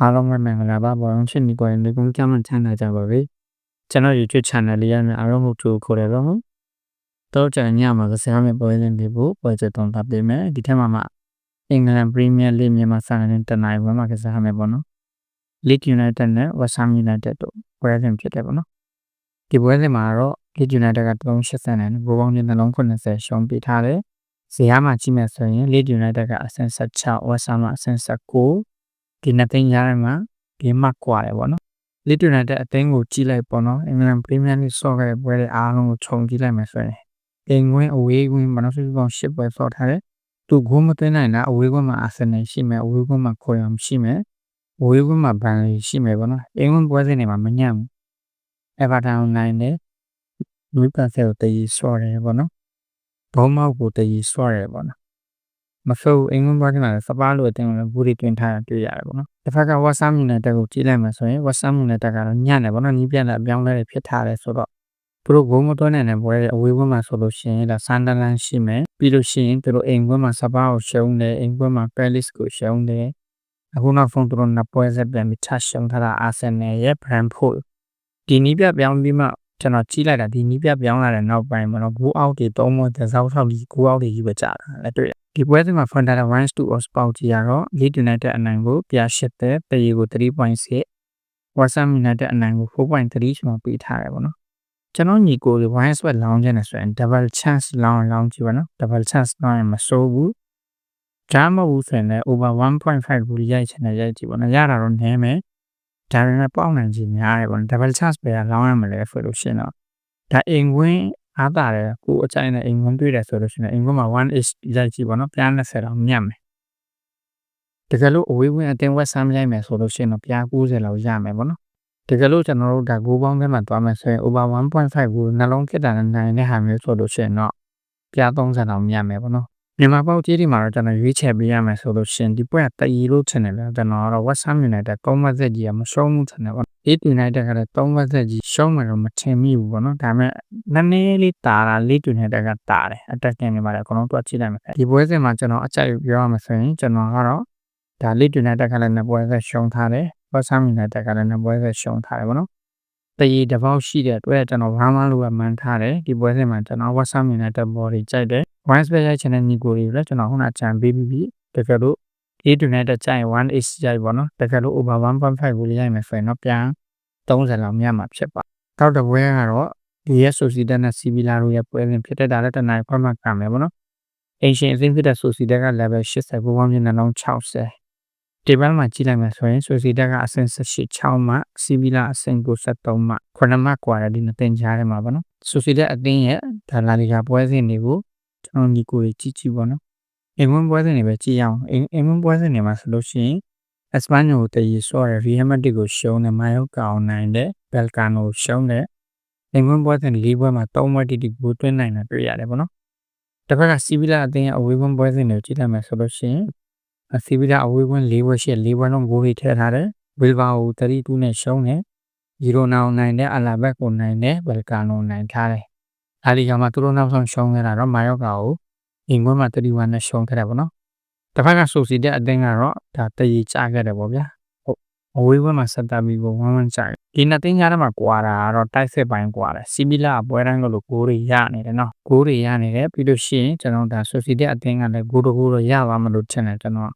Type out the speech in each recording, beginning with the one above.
အားလုံးပဲမင်္ဂလာပါဘောလုံးချစ်နေကိုရင်ဒီကုန်းကြောင်းချမ်းသာကြပါပြီကျွန်တော် YouTube channel လေးရနေအားလုံးကိုကြိုခေါ်တယ်တော့တော့ကျွန်တော်ညမှာကစားမယ့်ပွဲစဉ်တွေဖို့ပွဲချက်တုံးသပေးမယ်ဒီထက်မှမှအင်္ဂလန်ပရီးမီးယားလိမြန်မာစာနယ်တနိုင်ပွဲမှာကစားမယ်ပေါ့နော် Leeds United နဲ့ West Ham United တို့ပွဲစဉ်ဖြစ်တယ်ပေါ့နော်ဒီပွဲစဉ်မှာတော့ Leeds United က380နဲ့ဘိုးပေါင်းချင်းနှလုံး80ရှုံးပေးထားတယ်ဇီယာမှာကြည့်မယ်ဆိုရင် Leeds United ကအဆင့်16 West Ham ကအဆင့်19 ဒီနှစ်သိန်းကြားထဲမှာဒီမှကွာတယ်ပေါ့နော်လီတူနိုက်တက်အသင်းကိုကြီးလိုက်ပေါ့နော်အင်္ဂလန်ပရီးမီးယားလိဆော့ခဲ့တဲ့ပွဲတွေအားလုံးကိုခြုံကြည့်လိုက်မယ်ဆိုရင်အင်္ဂဝင်းအဝေးကွင်းဘာလို့ဆိုတော့ရှစ်ပွဲဆော့ထားတယ်သူဂိုးမသွင်းနိုင်တာအဝေးကွင်းမှာအာဆင်နယ်ရှိမယ်အဝေးကွင်းမှာခေါ်ရမ်ရှိမယ်အဝေးကွင်းမှာဘန်လီရှိမယ်ပေါ့နော်အင်္ဂဝင်းပွဲစဉ်တွေမှာမညံ့ဘူးအေဗာတန်နိုင်တယ်နူးကာဆယ်ကိုတည်ဆော့တယ်ပေါ့နော်ဘောမောက်ကိုတည်ဆော့တယ်ပေါ့နော် မဆိုးအင်္ဂလန်ဘာကနာစပါးလို့အတင်းလည်းဘူးတွေတွင်ထားတာတွေ့ရတယ်ပေါ့နော်တစ်ဖက်ကဝက်ဆာမြူနယ်တက်ကိုကြည့်လိုက်မှဆိုရင်ဝက်ဆာမြူနယ်တက်ကတော့ညံ့တယ်ပေါ့နော်နီးပြတ်တဲ့အပြောင်းလဲတွေဖြစ်ထားတယ်ဆိုတော့သူတို့ဘုံမတွန်းနိုင်တဲ့ပွဲအဝေးဘက်မှာဆိုလို့ရှိရင်ဒါဆန်ဒလန်ရှိမယ်ပြီးလို့ရှိရင်သူတို့အိမ်ဘက်မှာစပါးကိုရှုံးတယ်အိမ်ဘက်မှာပဲလစ်ကိုရှုံးတယ်အခုနောက်ဆုံးသူတို့နှစ်ပွဲဆက်ပြန်ပြီးထပ်ရှုံးထားတာအာဆင်နယ်ရဲ့ဘရန်ဖို့ဒီနီးပြပြောင်းပြီးမှ ကျွန်တော်ကြီးလိုက်တာဒီနီးပြပြောင်းလာတဲ့နောက်ပိုင်းမှာတော့ဂိုးအောက်တွေသုံးမတဲ့စောက်ထောက်ပြီးဂိုးအောက်တွေကြီးပဲကြာတာလည်းတွေ့ဒီပွဲစဉ်မှာ Frontera Runs to Os ပေါကြီးကတော့ Leeds United အနိုင်ကိုပြရှစ်တဲ့တရီကို3.6 West Ham United အနိုင်ကို4.3ကျွန်တော်ပေးထားတယ်ပေါ့နော်ကျွန်တော်ညီကိုလေး wine sweat လောင်းချင်တယ်ဆိုရင် double chance လောင်းလောင်းကြည့်ပါနော် double chance လောင်းရင်မစိုးဘူးဂျာမဘူးဆိုရင်လည်း over 1.5ဘူးရိုက်ချင်တယ်ရိုက်ကြည့်ပါနော်ရတာတော့နည်းမယ် ဒါပေမဲ့ပေါက်နိုင်ခြင်းများတယ်ပေါ့နော် double chance ပဲလောင်းရမလဲဆိုလို့ရှိရင်တော့ဒါအိမ်ဝင်းအားတာတယ်ကိုအချိုင်နဲ့အိမ်ဝင်တွေ့တယ်ဆိုလို့ရှိရင်အိမ်ဝင်မှာ 1h ရိုက်ကြည့်ပါတော့ပြား20တော့မြတ်မယ်တကယ်လို့အဝေးဝင်အတင်းဝက်ဆမ်းရိုက်မယ်ဆိုလို့ရှိရင်တော့ပြား90လောက်ရမယ်ပေါ့နော်တကယ်လို့ကျွန်တော်တို့ဒါ9ပေါင်းထဲမှာသွားမယ်ဆိုရင် over 1.5ကိုနှလုံးဖြစ်တာနဲ့နိုင်တဲ့ဟာမျိုးဆိုလို့ရှိရင်တော့ပြား30လောက်မြတ်မယ်ပေါ့နော် မြန်မာပေါက်ကြီးဒီမှာတော့ကျွန်တော်ရွေးချယ်ပေးရမယ်ဆိုလို့ရှင်ဒီပွဲကတည်ရလို့ထင်တယ်ဗျာကျွန်တော်ကတော့ West Ham United 3မှတ်သက်ကြီးကမရှုံးဘူးထင်တယ်ပေါ့ Leeds United ကလည်း3မှတ်သက်ကြီးရှုံးမယ်တော့မထင်မိဘူးပေါ့နော်ဒါပေမဲ့နည်းနည်းလေးတာတာ Leeds United ကတာတယ် attacking တွေမှာလည်းအကုန်လုံးတွက်ကြည့်လိုက်မယ်ဒီပွဲစဉ်မှာကျွန်တော်အကြိုက်ပြောရမှာဆိုရင်ကျွန်တော်ကတော့ဒါ Leeds United ကလည်းနှစ်ပွဲဆက်ရှုံးထားတယ် West Ham United ကလည်းနှစ်ပွဲဆက်ရှုံးထားတယ်ပေါ့နော်တရေတစ်ပေါက်ရှိတဲ့အတွက်ကျွန်တော်ဘာမှလို့ကမှန်းထားတယ်ဒီပွဲစဉ်မှာကျွန်တော် West Ham United ဘော်တွေကြိုက်တယ် Wine Special Channel ညီကိုတွေလည်းကျွန်တော်ခုနကြံပေးပြီးပြီတကယ်လို့ A United ကြိုက် 1H ကြိုက်ပေါ့နော်တကယ်လို့ over 1.5ကိုရိုက်မယ်ဆိုရင်တော့ပြန်30လောက်မြတ်မှာဖြစ်ပါတောက်တပွဲကတော့ DS Sociedad နဲ့ Sevilla တို့ရဲ့ပွဲစဉ်ဖြစ်တဲ့ဒါလည်းတနိုင်ခွက်မှကံမယ်ပေါ့နော်အင်ရှင်အသင်းဖြစ်တဲ့ Sociedad က level 80ဘုံပေါင်းမျက်နှာလုံး60ဒီဘက်မှာကြည့်လိုက်မယ်ဆိုရင် Sociedad ကအဆင့်18 6မှ Sevilla အဆင့်93မှ9မှကွာတဲ့ဒီနှစ်သင်ကြားထဲမှာပေါ့နော် Sociedad အသင်းရဲ့ဒါလာလီဂါပွဲစဉ်တွေကို ကျွန်တော်ညီကိုကြီးကြည့်ကြည့်ပေါ့နော်အိမ်ဝင်ပွဲစဉ်တွေပဲကြည့်ရအောင်အိမ်အိမ်ဝင်ပွဲစဉ်တွေမှာဆိုလို့ရှိရင်အစပန်ညိုတည်ဆော့ရယ်ရီဟမတ်တစ်ကိုရှုံးတယ်မိုင်ယိုကောင်နိုင်တယ်ဘယ်လ်ကာနိုရှုံးတယ်အိမ်ဝင်ပွဲစဉ်၄ပွဲမှာ၃ပွဲတိတိကိုတွင်းနိုင်တာတွေ့ရတယ်ပေါ့နော်တစ်ဖက်ကစီဗီလာအသင်းရဲ့အဝေးဝင်ပွဲစဉ်တွေကိုကြည့်လိုက်မယ်ဆိုလို့ရှိရင်စီဗီလာအဝေးဝင်၄ပွဲရှိ၄ပွဲလုံးဂိုးတွေထည့်ထားတယ်ဝီလ်ဘာကို32နဲ့ရှုံးတယ်ဂျီရိုနာကိုနိုင်တယ်အလာဘက်ကိုနိုင်တယ်ဘယ်လ်ကာနိုနိုင်ထားတယ် လာလီဂါမှာသူတို့နောက်ဆုံးရှုံးခဲ့တာတော့မာယော့ကာကိုအင်္ဂွန်းမှာ31နဲ့ရှုံးခဲ့တယ်ပေါ့နော်တစ်ဖက်ကဆိုစီတဲ့အတင်းကတော့ဒါတည်ကြခဲ့တယ်ပေါ့ဗျာဟုတ်အဝေးဘက်မှာဆက်တာပြီးကိုဝမ်းဝမ်းကြတယ်ဒီနှစ်တင်းကြားထဲမှာကွာတာကတော့တိုက်စစ်ပိုင်းကွာတယ်စီမီလာအပွဲတိုင်းလို့ကိုးတွေရနေတယ်နော်ကိုးတွေရနေတယ်ပြီးလို့ရှိရင်ကျွန်တော်ဒါဆိုစီတဲ့အတင်းကလည်းကိုးတကူတော့ရပါမလို့ထင်တယ်ကျွန်တော်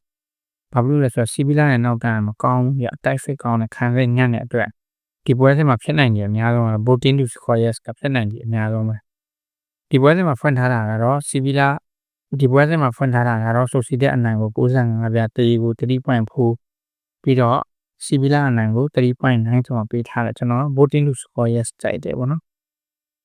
ဘာဖြစ်လို့လဲဆိုတော့စီမီလာရဲ့နောက်တန်းမကောင်းဘူးပြတိုက်စစ်ကောင်းတဲ့ခံစစ်ညံ့တဲ့အတွက်ဒီပွဲထဲမှာဖြစ်နိုင်တယ်အများဆုံးက Botin to Squares ကဖြစ်နိုင်တယ်အများဆုံးပဲ ဒီပွဲထဲမှာဖွင့်ထားတာကတော့စီဗီလာဒီပွဲစဉ်မှာဖွင့်ထားတာကတော့ဆိုစီတဲ့အနိုင်ကို65ပြတရီကို3.4ပြီးတော့စီဗီလာအနိုင်ကို3.9ဆိုမှပေးထားတယ်ကျွန်တော် voting to score yes ကြိုက်တယ်ပေါ့နော်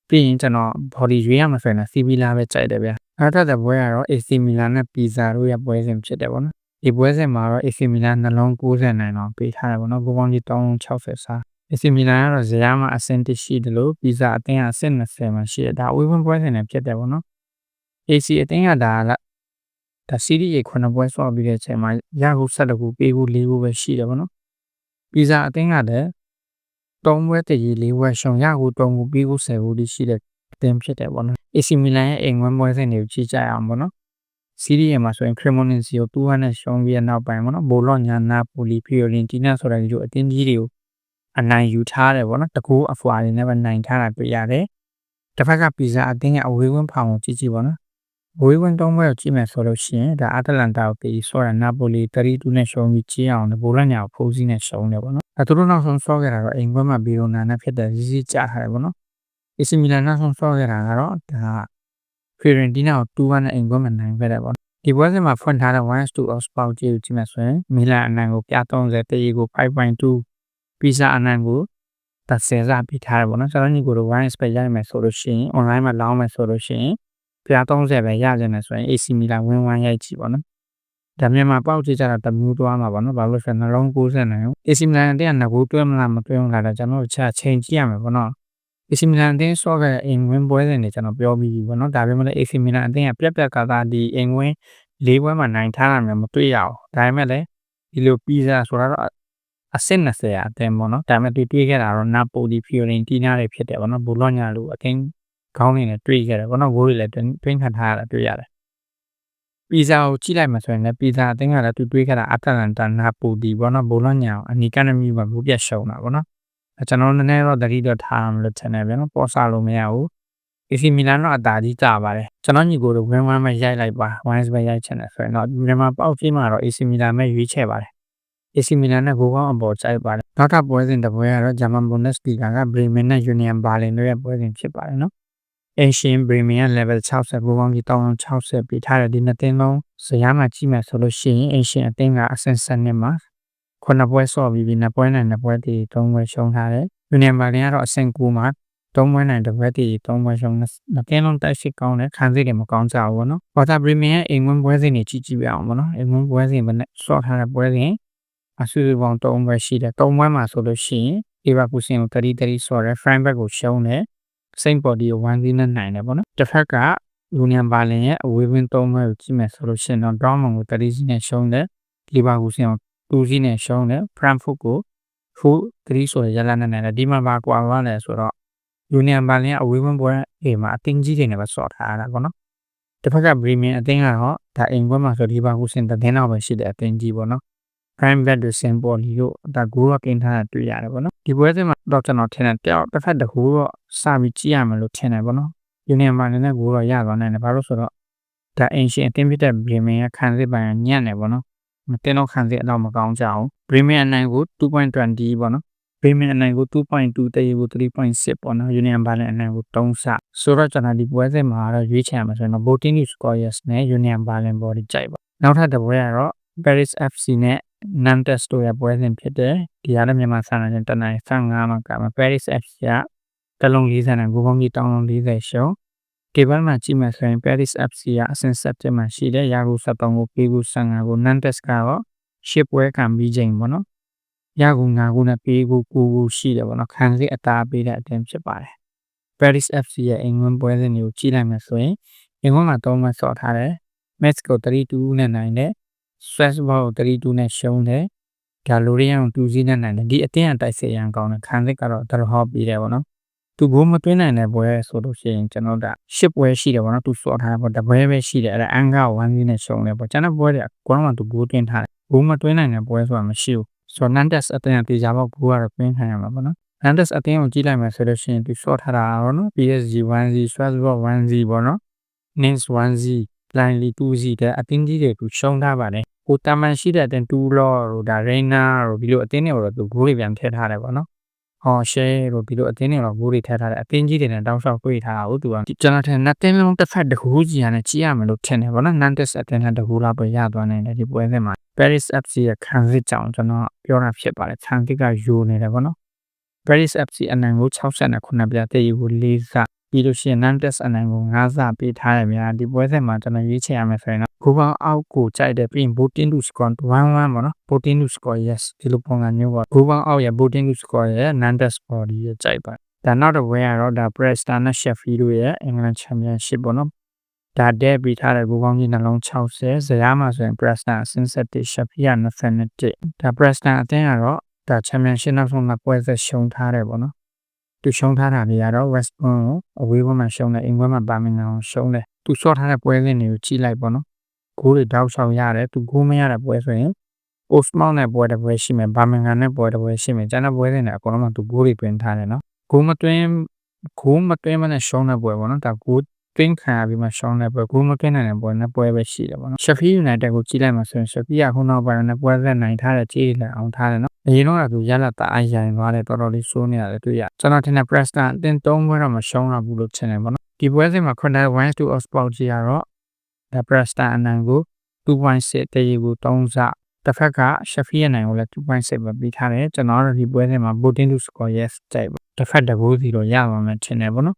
ပြီးရင်ကျွန်တော် body ရွေးရမှာဆိုရင်စီဗီလာပဲကြိုက်တယ်ဗျာနောက်ထပ်တဲ့ပွဲကတော့ AC Milan နဲ့ Pizza တို့ရဲ့ပွဲစဉ်ဖြစ်တယ်ပေါ့နော်ဒီပွဲစဉ်မှာတော့ AC Milan နှလုံး90နိုင်တော့ပေးထားတယ်ပေါ့နော်ဘုံပေါင်းကြီး360စား AC Milan ကတော့ဇယားမှာအဆင့်1ရှိတယ်လို့ Pizza အသင်းကအဆင့်20မှာရှိတယ်ဒါအဝေးဝင်ပွဲစဉ်နဲ့ဖြစ်တယ်ပေါ့နော် AC အတင်းကဒါကဒါ CD ခုနှစ်ပွဲဆော့ပြီးတဲ့အချိန်မှာရခု12ခုပေးခု4ခုပဲရှိတယ်ဗောနော်ပီဇာအတင်းကလည်း3ပွဲတည်4ပွဲရှုံရခု3ခုပေးခု10ခုတိရှိတဲ့အတင်းဖြစ်တယ်ဗောနော် AC Milan ရဲ့အိမ်ဝင်းပွဲစဉ်တွေကိုကြည့်ကြရအောင်ဗောနော်စီးရီးယမှာဆိုရင် Cremonese ကို2နဲ့ရှုံးပြီးတဲ့နောက်ပိုင်းပေါ့နော်ဘိုလော့ညာနာပိုလီဖီယိုရင်တီနာဆိုတဲ့ဒီလိုအသင်းကြီးတွေကို အနိုင်ယူထားတယ်ပေါ့နော်တကူအဖွာတွေနဲ့ပဲနိုင်ထားတာတွေ့ရတယ်တစ်ဖက်ကပီဇာအသင်းရဲ့အဝေးဝန်းဖောင်ကိုကြည့်ကြည့်ပေါ့နော်ဝေးဝန်းတုံးဘက်ကိုကြည့်မယ်ဆိုလို့ရှိရင်ဒါအတလန်တာကိုတီဆော့ရနာပိုလီ32နဲ့ရှုံးပြီးကြီးအောင်ဘိုလော့ညာကိုဖိုးစီးနဲ့ရှုံးတယ်ပေါ့နော်အဲသူတို့နောက်ဆုံးဆော့ခဲ့တာတော့အိမ်ဘက်မှာဘီရိုနာနဲ့ဖြစ်တဲ့ရီစီကြထားတယ်ပေါ့နော် AC မီလန်နောက်ဆုံးဆော့ခဲ့တာကတော့ဒါဖီရင်တီနာကို2-1နဲ့အိမ်ဘက်မှာနိုင်ခဲ့တယ်ပေါ့ဒီပွဲစဉ်မှာဖွင့်ထားတဲ့1-2 odds ပေါက်ကြည့်ကြည့်မယ်ဆိုရင်မီလန်အနိုင်ကိုပြ30တရီကို5.2 ပီဇာအနိုင်ကိုတက်ဆယ်စားပြထားတယ်ပေါ့နော်ကျွန်တော်ညီကိုတို့ wine spec ရိုက်မယ်ဆိုလို့ရှိရင် online မှာလောင်းမယ်ဆိုလို့ရှိရင်ပြ30ပဲရကြတယ်ဆိုရင် AC မီလန်ဝင်းဝိုင်းရိုက်ကြည့်ပေါ့နော်ဒါမြန်မာပေါက်ကြည့်ကြတာတမျိုးသွားမှာပေါ့နော်ဘာလို့လဲဆိုတော့နှလုံး60နိုင်အောင် AC မီလန်အတင်းကငကိုတွဲမလားမတွဲမလားတော့ကျွန်တော်တို့ချချိန်ကြည့်ရမယ်ပေါ့နော် AC မီလန်အသင်းဆော့ခဲ့အိမ်ဝင်ပွဲစဉ်တွေကျွန်တော်ပြောပြီးပြီပေါ့နော်ဒါပေမဲ့လည်း AC မီလန်အသင်းကပြက်ပြက်ကသာဒီအိမ်ဝင်၄ပွဲမှာနိုင်ထားတာမျိုးမတွေ့ရအောင်ဒါပေမဲ့လည်းဒီလိုပီဇာဆိုတာတော့ အဆင့်20အသင်းပေါ့နော်ဒါပေမဲ့တွေ့တွေ့ခဲ့တာတော့နာပိုလီဖီယိုရင်တီနာတွေဖြစ်တယ်ပေါ့နော်ဘူလော့ညာလိုအသင်းခေါင်းနေနဲ့တွေ့ခဲ့တယ်ပေါ့နော်ဂိုးတွေလည်းတွင်းခတ်ထားရတာတွေ့ရတယ်ပီဇာကိုကြည့်လိုက်မှဆိုရင်လည်းပီဇာအသင်းကလည်းတွေ့တွေ့ခဲ့တာအတလန်တာနာပိုလီပေါ့နော်ဘူလော့ညာကိုအနီကန်နမီမှာဘူးပြတ်ရှုံတာပေါ့နော်ကျွန်တော်နည်းနည်းတော့တတိတော့ထားရမလို့ထင်တယ်ဗျာနော်ပေါ်စားလို့မရဘူး AC မီလန်တော့အတားကြီးကြပါတယ်ကျွန်တော်ညီကိုတို့ဝင်းဝမ်းပဲရိုက်လိုက်ပါဝိုင်းစပဲရိုက်ချင်တယ်ဆိုရင်တော့မြန်မာပေါက်ကြီးမှာတော့ AC မီလန်ပဲရွေးချယ်ပါတယ် AC မီလန်နဲ့ဂိုးကောင်းအပေါ်ကြိုက်ပါတယ်နောက်ထပ်ပွဲစဉ်တစ်ပွဲကတော့ဂျာမန်ဘွန်ဒက်စလီဂါကဘရီမင်နဲ့ယူနီယံဘာလင်တို့ရဲ့ပွဲစဉ်ဖြစ်ပါတယ်နော်အရှင်ဘရီမင်ရဲ့ level 60ဂိုးကောင်းကြီး1060ပြထားတဲ့ဒီနှစ်သင်းလုံးဇယားမှာကြည့်မယ်ဆိုလို့ရှိရင်အရှင်အသင်းကအဆင့်7နှစ်မှာခုနှစ်ပွဲဆော့ပြီးပြီးနှစ်ပွဲနဲ့နှစ်ပွဲတည်သုံးပွဲရှုံးထားတယ်ယူနီယံဘာလင်ကတော့အဆင့်9မှာသုံးပွဲနိုင်တစ်ပွဲတည်သုံးပွဲရှုံးနှစ်ကင်းလုံးတိုက်ရှိကောင်းတယ်ခံစစ်တွေမကောင်းကြဘူးဗောနော်။ဘာသာပရီမီယံအိမ်ဝင်ပွဲစဉ်တွေကြည့်ကြည့်ပြအောင်ဗောနော်။အိမ်ဝင်ပွဲစဉ်ပဲနဲ့ဆော့ထားတဲ့ပွဲစဉ် အဆူဆူပေါင်းသုံးပွဲရှိတယ်။သုံးပွဲမှာဆိုလို့ရှိရင်အေဗာကူစင်ကိုတတိတတိဆော့တယ်ဖရန်ဘက်ကိုရှုံးတယ်။စိန့်ပေါ်ဒီကို1 0နဲ့နိုင်တယ်ဗောနော်။တစ်ဖက်ကယူနီယံဘာလင်ရဲ့အဝေးဝင်းသုံးပွဲကိုကြည့်မယ်ဆိုလို့ရှိရင်တော့ဒေါမန်ကိုတတိစီနဲ့ရှုံးတယ်။လီဗာကူစင်ကို2စီနဲ့ရှုံးတယ်။ဖရန်ဖုတ်ကို4 3ဆိုရရလာနေတယ်ဒီမှာပါကွာသွားတယ်ဆိုတော့ယူနီယံဘန်လင်းအဝေးဝန်းပွဲအိမ်မှာအတင်းကြီးတွေနဲ့ပဲစော်ထားရတာပေါ့နော်တစ်ဖက်ကပရီမီယံအတင်းကတော့ဒါအိမ်ပွဲမှာဆိုဒီပါကူစင်တဲ့နောက်ပဲရှိတဲ့အတင်းကြီးပေါ့နော် prime bet တွေစင်ပေါ်လီတို့ဒါဂိုးကကင်ထားတာတွေ့ရတယ်ပေါ့နော်ဒီပွဲစဉ်မှာတော့ကျွန်တော်ထင်တယ်တယောက်တစ်ဖက်တကူတော့စပြီးကြည့်ရမယ်လို့ထင်တယ်ပေါ့နော်ယူနီယံဘန်လင်းနဲ့ဂိုးတော့ရသွားနိုင်တယ်ဘာလို့ဆိုတော့ဒါအင်ရှင်အတင်းဖြစ်တဲ့ပရီမီယံခံစစ်ပိုင်းညံ့တယ်ပေါ့နော်မတင်တော့ခံစစ်အတော့မကောင်းကြအောင်ပရီမီယံနိုင်ကို2.20ပေါ့နော်ဘေးမင်အနိုင်ကို2.2တရေကို3.6ပေါ့နော် Union Balance အနိုင်ကို3ဆဆိုတော့ကျွန်တော်ဒီပွဲစဉ်မှာတော့ရွေးချယ်မှာဆိုရင်တော့ Botini Squires နဲ့ Union Balance ပေါ်ဒီကြိုက်ပါနောက်ထပ်တစ်ပွဲကတော့ Paris FC နဲ့ Nantes တို့ရဲ့ပွဲစဉ်ဖြစ်တယ်ဒီရတဲ့မြန်မာစံနယ်တနင်္လာ15မှာကမှာ Paris FC ကတလုံး40နဲ့ဂိုးပေါင်းကြီးတောင်းလုံး40ရှုံးကေဘန်မှာကြည့်မယ်ဆိုရင် Paris FC ကအဆင့်7မှာရှိတယ်ရာဂို73ကိုပေးကို15ကို Nantes ကတော့ရှစ်ပွဲခံပြီးချိန်ပေါ့နော်ရကူငါကူနဲ့ပေးကူကူကူရှိတယ်ပေါ့နော်ခံစစ်အသားပေးတဲ့အတင်းဖြစ်ပါတယ် Paris FC ရဲ့အင်္ဂလန်ပွဲစဉ်တွေကိုကြည့်လိုက်မှဆိုရင်အင်္ဂလန်မှာ3မှတ်ဆော့ထားတယ် Metz ကို3-2နဲ့နိုင်တယ် Strasbourg ကို3-2နဲ့ရှုံးတယ်ဒါလိုရီယန်ကို2-0နဲ့နိုင်တယ်ဒီအတင်းအတိုက်စေရန်ကောင်းတယ်ခံစစ်ကတော့တော်တော်ပြီးတယ်ပေါ့နော်သူဘိုးမသွင်းနိုင်တဲ့ပွဲဆိုလို့ရှိရင်ကျွန်တော်တို့ရှစ်ပွဲရှိတယ်ပေါ့နော်သူစော့ထားပေါ့တပွဲပဲရှိတယ်အဲ့ဒါအန်က1 0နဲ့ရှုံးတယ်ပေါ့ကျွန်တော်ပွဲတွေကွမ်းမှသူဘိုးတင်ထားတယ်ဘိုးမသွင်းနိုင်တဲ့ပွဲဆိုတာမရှိဘူးဆိုတော့ Nantes အသင်းကတေချာပေါက်ဘူးကတော့ပင်းခံရမှာပေါ့နော် Nantes အသင်းကိုကြည့်လိုက်မယ်ဆိုလို့ရှိရင်သူဆော့ထားတာပေါ့နော် PSG 1Z Strasbourg 1Z ပေါ့နော် Nice 1Z Blindly 2Z တဲ့အသင်းကြီးတွေသူရှုံးထားပါတယ်ကိုတာမန်ရှိတဲ့အသင်း2 law တို့ဒါ Reina တို့ဒီလိုအသင်းတွေကိုတော့သူဂိုးတွေပြန်ထည့်ထားတယ်ပေါ့နော်ဟောရှဲတို့ဒီလိုအသင်းတွေတော့ဂိုးတွေထည့်ထားတယ်အသင်းကြီးတွေနဲ့တောင်းလျှောက်တွေ့ထားတာဟုတ်သူကကျွန်တော်ထင်နှစ်သင်းလုံးတစ်ဖက်တစ်ခုကြီးရနဲ့ကြည့်ရမယ်လို့ထင်တယ်ပေါ့နော် Nantes အသင်းနဲ့တကူလောက်ပဲရသွားနိုင်တယ်ဒီပွဲစဉ်မှာ Paris FC ရဲ့ခံစစ်ကြောင့်ကျွန်တော်ပြောတာဖြစ်ပါတယ်ခံစစ်ကယူနေတယ်ပေါ့နော် Paris FC အနိုင်ကို69ပြတည်ယူကို4စ ပြီးလို့ရှိရင် Nantes အနိုင်ကို5စပေးထားတယ်များဒီပွဲစဉ်မှာကျွန်တော်ရွေးချယ်ရမယ်ဆိုရင်တော့ဂိုးပေါင်းအောက်ကိုကြိုက်တယ်ပြီးရင် Botin to score 1-1ပေါ့နော် Botin to score yes ဒီလိုပုံစံမျိုးပေါ့ဂိုးပေါင်းအောက်ရဲ့ Botin to score ရဲ့ Nantes body ရဲ့ကြိုက်ပါဒါနောက်တစ်ပွဲကတော့ဒါ Preston နဲ့ Sheffield တို့ရဲ့ England Championship ပေါ့နော်ဒါတဲ့ပြီးထားတဲ့ဘူပေါင်းကြီးနှလုံး60ဇယားမှာဆိုရင် Preston အဆင့်7 Sheffield 21ဒါ Preston အသင်းကတော့ဒါ Championship နောက်ဆုံးမှာပွဲဆက်ရှုံးထားတယ်ပေါ့နော် သူရှုံးထားတာတွေကတော့ West Brom ကိုအဝေးဘက်မှာရှုံးတယ်အင်္ဂလန်မှာ Birmingham ကိုရှုံးတယ်သူဆော့ထားတဲ့ပွဲစဉ်တွေကိုကြည့်လိုက်ပေါ့နော်ဂိုးတွေတောက်လျှောက်ရတယ်သူဂိုးမရတဲ့ပွဲဆိုရင် post mount နဲ့ပွဲတစ်ပွဲရှိမယ်ဘာမင်ဂန်နဲ့ပွဲတစ်ပွဲရှိမယ်ကျန်တဲ့ပွဲတွေနဲ့အကုန်လုံးကသူဂိုးတွေတွင်ထားတယ်နော်ဂိုးမတွင်းဂိုးမတွင်းမနဲ့ရှုံးတဲ့ပွဲပေါ့နော်ဒါဂိုး တွင်းခံရပြီးမှရှုံးတဲ့ပွဲဂိုးမတွင်းနိုင်တဲ့ပွဲနဲ့ပွဲပဲရှိတယ်ပေါ့နော် Sheffield United ကိုကြည့်လိုက်မှဆိုရင် Sheffield ကခုနောက်ပိုင်းနဲ့ပွဲဆက်နိုင်ထားတဲ့ကြေးတွေလည်းအောင်ထားတယ်နော်အရင်တော့ကသူရလက်တအားရိုင်သွားတယ်တော်တော်လေးစိုးနေရတယ်တွေ့ရကျွန်တော်ထင်တယ် Preston အတင်း၃ပွဲတော့မရှုံးတော့ဘူးလို့ထင်တယ်ပေါ့နော်ဒီပွဲစဉ်မှာ Connect 1 to Oxford ကြီးကတော့ The Preston အနံကို2.6တရေကို3စတစ်ဖက်က Sheffield နိုင်ကိုလည်း2.6ပဲပြီးထားတယ်ကျွန်တော်တို့ဒီပွဲစဉ်မှာ Botin to score yes တိုက်ပါတစ်ဖက်တကူစီတော့ရပါမယ်ထင်တယ်ပေါ့နော်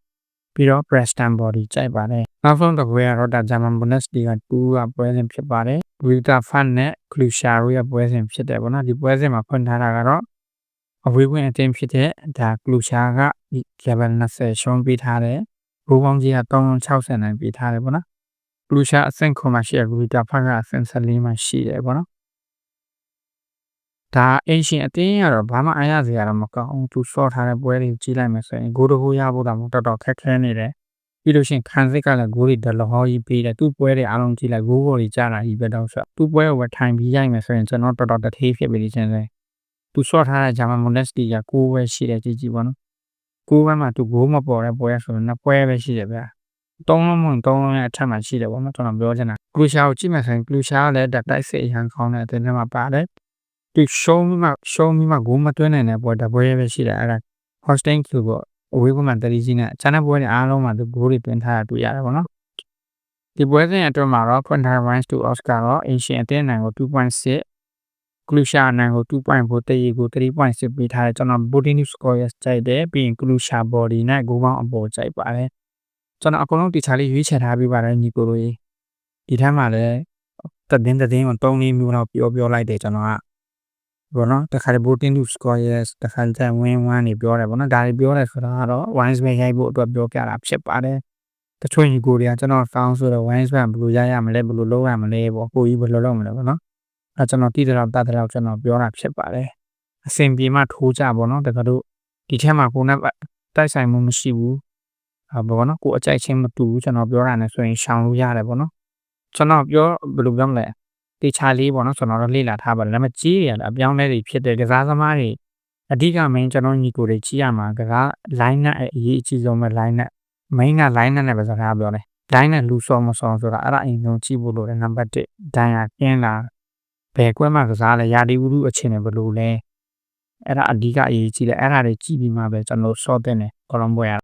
ပြီးတော့ Preston body ကြိုက်ပါတယ်နောက်ဆုံးတစ်ပွဲကတော့ဒါ German Bundesliga 2ကပွဲစဉ်ဖြစ်ပါတယ် Vita Fan နဲ့ Clusha ရဲ့ပွဲစဉ်ဖြစ်တယ်ပေါ့နော်ဒီပွဲစဉ်မှာဖွင့်ထားတာကတော့အဝေးဝင်အသင်းဖြစ်တဲ့ဒါ Clusha က level 20ရှုံးပေးထားတယ်ဘူပေါင်းကြီးက360နိုင်ပေးထားတယ်ပေါ့နော် Clusha အဆင့်9မှာရှိတယ် Vita Fan ကအဆင့်14မှာရှိတယ်ပေါ့နော် ဒါအင်ရှင်အတင်းကတော့ဘာမှအားရစရာတော့မကောင်းဘူးသူဆော့ထားတဲ့ပွဲတွေကြီးလိုက်မယ်ဆိုရင်ဂိုးတကူရဖို့တော့တော်တော်ခက်ခဲနေတယ်ပြီးလို့ရှိရင်ခံစစ်ကလည်းဂိုးတွေဒလဟောကြီးပေးတယ်သူ့ပွဲတွေအားလုံးကြီးလိုက်ဂိုးဘော်တွေကြားတာကြီးပဲတော့ဆိုသူ့ပွဲကိုပဲထိုင်ပြီးရိုက်မယ်ဆိုရင်ကျွန်တော်တော်တော်တထေးဖြစ်ပြီးချင်းစဲသူဆော့ထားတဲ့ဂျာမန်မွန်လက်စတီက6ပဲရှိတယ်ကြီးကြီးပေါ့နော်6ပဲမှာသူဂိုးမပေါ်တဲ့ပွဲဆိုရင်နှစ်ပွဲပဲရှိတယ်ဗျာသုံးလုံးမုံသုံးလုံးရဲ့အထက်မှာရှိတယ်ပေါ့နော်ကျွန်တော်ပြောချင်တာကလူရှာကိုကြည့်မှဆိုရင်ကလူရှာကလည်းတိုက်စစ်အရန်ကောင်းတဲ့အတင်းထဲမှာပါတယ် ဒီရှုံးပြီးမှရှုံးပြီးမှဂိုးမသွင်းနိုင်တဲ့ပွဲတပွဲပဲရှိတယ်အဲ့ဒါ hosting queue ပေါ့အဝေးဘက်မှာတတိကြီးနဲ့ချန်တဲ့ပွဲတွေအားလုံးမှာသူဂိုးတွေတွင်းထားတာတွေ့ရတယ်ပေါ့နော်ဒီပွဲစဉ်အတွင်းမှာတော့ Quinter Wines to Oscar တော့ Asian အသင်းနိုင်ကို2.6 Clusha နိုင်ကို2.4တရီကို3.6ပေးထားတယ်ကျွန်တော် Body Score ကြိုက်တယ်ပြီးရင် Clusha Body နဲ့ဂိုးပေါင်းအပေါ်ကြိုက်ပါတယ်ကျွန်တော်အကုန်လုံးတီချာလေးရွေးချယ်ထားပြီးပါတယ်ညီကိုတို့ကြီးဒီထက်မှလည်းတည်င်းတည်င်းကို3လေးမျိုးတော့ပြောပြောလိုက်တယ်ကျွန်တော်က ဘောနော်တခါတည်း voting to score yes တခါတည်း win 1နေပြောတယ်ဘောနော်ဒါတွေပြောတယ်ဆိုတာကတော့ wines ပဲရိုက်ဖို့အတွက်ပြောပြတာဖြစ်ပါတယ်တချို့ညီကိုတွေကကျွန်တော်ကောင်းဆိုတော့ wines ပဲဘယ်လိုရရမလဲဘယ်လိုလုပ်ရမလဲပေါ့ကိုကြီးဘယ်လိုလုပ်မလဲဘောနော်အဲကျွန်တော်တည်တယ်တော့တတ်တယ်တော့ကျွန်တော်ပြောတာဖြစ်ပါတယ်အစင်ပြေမှထိုးကြဘောနော်တကယ်လို့ဒီထဲမှာကိုနဲ့တိုက်ဆိုင်မှုမရှိဘူးအဲဘောနော်ကိုအကြိုက်ချင်းမတူဘူးကျွန်တော်ပြောတာနဲ့ဆိုရင်ရှောင်လို့ရတယ်ဘောနော်ကျွန်တော်ပြောဘယ်လိုပြောမလဲ တေချာလေးပေါ့နော်ကျွန်တော်တို့လေ့လာထားပါတယ်ဒါပေမဲ့ကြီးရတာအပြောင်းလဲတွေဖြစ်တဲ့ကစားသမားတွေအဓိက main ကျွန်တော်ညီကိုတွေကြီးရမှာကစား line နဲ့အရေးအကြီးဆုံးပဲ line နဲ့ main က line နဲ့ပဲစကားပြောတယ် line နဲ့လူစောမစောဆိုတာအဲ့ဒါအရင်ဆုံးကြည့်ဖို့လိုတယ်နံပါတ်1ဒဏ်ရာကျင်းလာဘယ်ကွက်မှကစားလဲယာဒီဝုဒုအခြေအနေဘယ်လိုလဲအဲ့ဒါအဓိကအရေးကြီးတယ်အဲ့ဒါတွေကြည့်ပြီးမှပဲကျွန်တော်စောတဲ့နေကော်လုံးပွဲရ